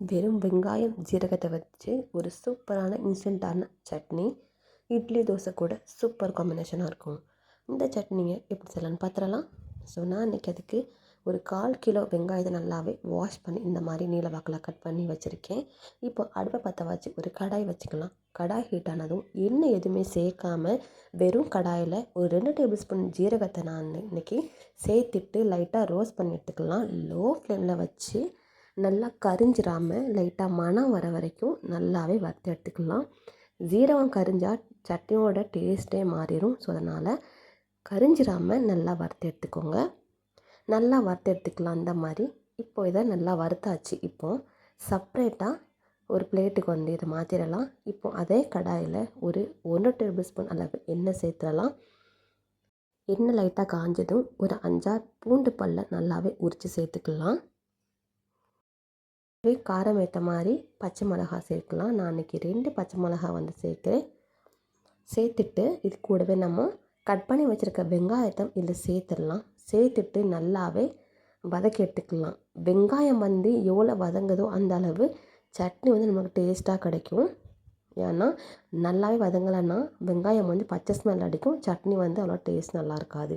வெறும் வெங்காயம் ஜீரகத்தை வச்சு ஒரு சூப்பரான இன்ஸ்டண்ட்டான சட்னி இட்லி தோசை கூட சூப்பர் காம்பினேஷனாக இருக்கும். இந்த சட்னியை எப்படி செய்யலான்னு பார்த்துடலாம் ஸோ நான் இன்றைக்கி அதுக்கு ஒரு கால் கிலோ வெங்காயத்தை நல்லாவே வாஷ் பண்ணி இந்த மாதிரி நீல வாக்கில் கட் பண்ணி வச்சுருக்கேன். இப்போ அடுப்பை பற்ற வச்சு ஒரு கடாய் வச்சுக்கலாம். கடாய் ஹீட் ஆனதும் எண்ணெய் எதுவுமே சேர்க்காம வெறும் கடாயில் ஒரு ரெண்டு டேபிள் ஸ்பூன் ஜீரகத்தை நான் இன்றைக்கி சேர்த்துட்டு லைட்டாக ரோஸ்ட் பண்ணி எடுத்துக்கலாம். லோ ஃப்ளேமில் வச்சு நல்லா கரிஞ்சிராமல் லைட்டாக மணம் வர வரைக்கும் நல்லாவே வறுத்து எடுத்துக்கலாம். ஜீரகம் கரிஞ்சால் சட்னியோட டேஸ்ட்டே மாறிடும் ஸோ அதனால் கரிஞ்சிடாமல் நல்லா வறுத்து எடுத்துக்கோங்க. நல்லா வறுத்து எடுத்துக்கலாம் அந்த மாதிரி. இப்போ இதை நல்லா வறுத்தாச்சு. இப்போது செப்ரேட்டாக ஒரு பிளேட்டுக்கு வந்து இதை மாற்றிடலாம் இப்போ அதே கடாயில் ஒரு ஒன்று டேபிள் ஸ்பூன் அளவு எண்ணெய் சேர்த்துடலாம். எண்ணெய் லைட்டாக காஞ்சதும் ஒரு அஞ்சாறு பூண்டு பல்ல நல்லாவே உரித்து சேர்த்துக்கலாம். காரம் ஏற்ற மாதிரி பச்சை மிளகா சேர்க்கலாம். நான் அன்றைக்கி ரெண்டு பச்சை மிளகா வந்து சேர்க்குறேன். சேர்த்துட்டு இது கூடவே நம்ம கட் பண்ணி வச்சுருக்க வெங்காயத்தை இதில் சேர்த்துடலாம். சேர்த்துட்டு நல்லாவே வதக்கி எடுத்துக்கலாம். வெங்காயம் வந்து எவ்வளோ வதங்குதோ அந்த அளவு சட்னி வந்து நமக்கு டேஸ்ட்டாக கிடைக்கும். ஏன்னா நல்லாவே வதங்கலைன்னா வெங்காயம் வந்து பச்சை ஸ்மெல் அடிக்கும். சட்னி வந்து அவ்வளோ டேஸ்ட் நல்லா இருக்காது.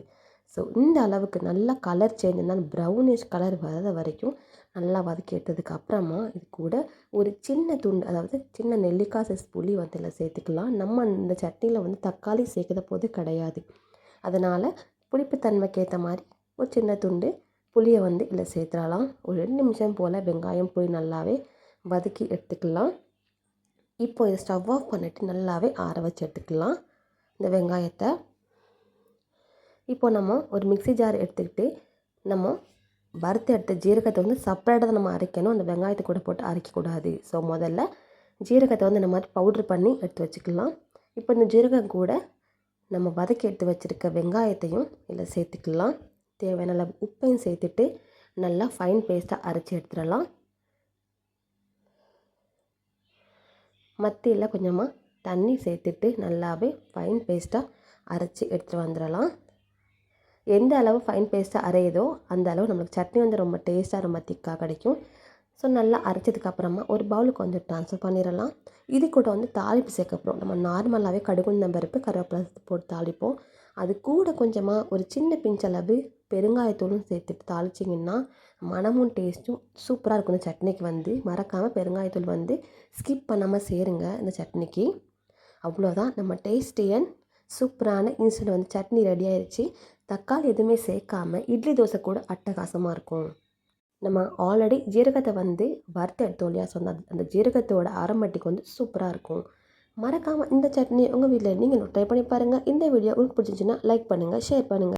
ஸோ இந்த அளவுக்கு நல்லா கலர் சேஞ்ச் இருந்தாலும் ப்ரௌனிஷ் கலர் வர வரைக்கும் நல்லா வதக்கி எடுத்ததுக்கு அப்புறமா இது கூட ஒரு சின்ன துண்டு அதாவது சின்ன நெல்லிக்காய் சைஸ் புளி வந்து இதில் சேர்த்துக்கலாம். நம்ம இந்த சட்னியில் வந்து தக்காளி சேர்க்குற போது கிடையாது. அதனால் புளிப்புத்தன்மைக்கு ஏற்ற மாதிரி ஒரு சின்ன துண்டு புளியை வந்து இதில் சேர்த்துடலாம். ஒரு ரெண்டு நிமிஷம் போல் வெங்காயம் புளி நல்லாவே வதக்கி எடுத்துக்கலாம். இப்போ இதை ஸ்டவ் ஆஃப் பண்ணிவிட்டு நல்லாவே ஆற வச்சு எடுத்துக்கலாம். இந்த வெங்காயத்தை இப்போ நம்ம ஒரு மிக்சி ஜார் எடுத்துக்கிட்டு நம்ம வறுத்து எடுத்த ஜீரகத்தை வந்து செப்பரேட்டாக நம்ம அரைக்கணும். அந்த வெங்காயத்தை கூட போட்டு அரைக்கக்கூடாது. ஸோ முதல்ல ஜீரகத்தை வந்து இந்த மாதிரி பவுட்ரு பண்ணி எடுத்து வச்சுக்கலாம். இப்போ இந்த ஜீரகம் கூட நம்ம வதக்கி எடுத்து வச்சுருக்க வெங்காயத்தையும் இதில் சேர்த்துக்கலாம். தேவையான அளவு உப்பையும் சேர்த்துட்டு நல்லா ஃபைன் பேஸ்ட்டாக அரைச்சி எடுத்துடலாம். மத்தியில் கொஞ்சமாக தண்ணி சேர்த்துட்டு நல்லாவே ஃபைன் பேஸ்ட்டாக அரைச்சி எடுத்துகிட்டு வந்துடலாம். எந்த அளவு ஃபைன் பேஸ்ட்டாக அரையுதோ அந்த அளவு நம்மளுக்கு சட்னி வந்து ரொம்ப டேஸ்ட்டாக ரொம்ப திக்காக கிடைக்கும். ஸோ நல்லா அரைச்சதுக்கப்புறமா ஒரு பவுலுக்கு வந்து ட்ரான்ஸ்ஃபர் பண்ணிடலாம். இது கூட வந்து தாளிப்பு சேர்க்க நம்ம நார்மலாகவே கடுகுந்தம் பருப்பு கருவேப்பிலை போட்டு தாளிப்போம். அது கூட கொஞ்சமாக ஒரு சின்ன பிஞ்சளவு பெருங்காயத்தூளும் சேர்த்துட்டு தாளிச்சிங்கன்னா மனமும் டேஸ்ட்டும் சூப்பராக இருக்கும். இந்த சட்னிக்கு வந்து மறக்காமல் பெருங்காயத்தூள் வந்து ஸ்கிப் பண்ணாமல் சேருங்க இந்த சட்னிக்கு. அவ்வளோதான் நம்ம டேஸ்டியன் சூப்பரான இன்ஸ்டன்ட் வந்து சட்னி ரெடி ஆயிடுச்சு தக்காளி எதுவுமே சேர்க்காம இட்லி தோசை கூட அட்டகாசமாக இருக்கும். நம்ம ஆல்ரெடி ஜீரகத்தை வந்து வறுத்து எடுத்தோம் இல்லையா? ஸோ அந்த அந்த ஜீரகத்தோட ஆரம்பட்டிக்கு வந்து சூப்பராக இருக்கும். மறக்காமல் இந்த சட்னி உங்கள் வீட்டில் நீங்கள் ட்ரை பண்ணி பாருங்கள் இந்த வீடியோ உங்களுக்கு பிடிச்சிச்சின்னா லைக் பண்ணுங்கள் ஷேர் பண்ணுங்கள்